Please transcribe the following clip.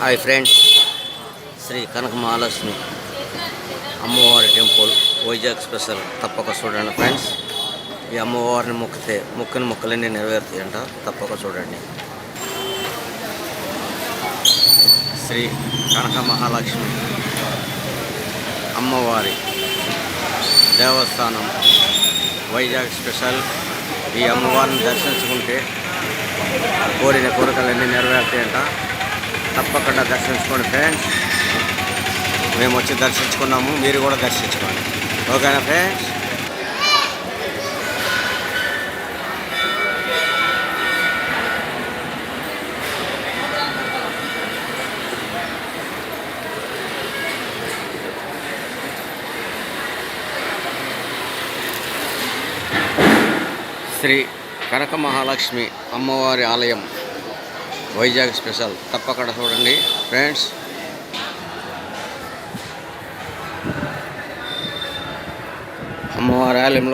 Hi friends Shri Kanaka Mahalakshmi అమ్మవారి temple Vizag special. తప్పక చూడండి ఫ్రెండ్స్. ఈ అమ్మవారిని మొక్కితే మొక్కిన మొక్కలన్నీ నెరవేరుతాయంట. తప్పక చూడండి. శ్రీ కనక మహాలక్ష్మి అమ్మవారి దేవస్థానం వైజాగ్ స్పెషల్. ఈ అమ్మవారిని దర్శించుకుంటే కోరిన కోరికలన్నీ నెరవేరుతాయంట. తప్పకుండా దర్శించుకోండి ఫ్రెండ్స్. మేము వచ్చి దర్శించుకున్నాము మీరు కూడా దర్శించుకోండి. ఓకేనా ఫ్రెండ్స్? శ్రీ కనక మహాలక్ష్మి అమ్మవారి ఆలయం. వైజాగ్ స్పెషల్. తప్పకుండా చూడండి ఫ్రెండ్స్. అమ్మవారి ఆలయంలో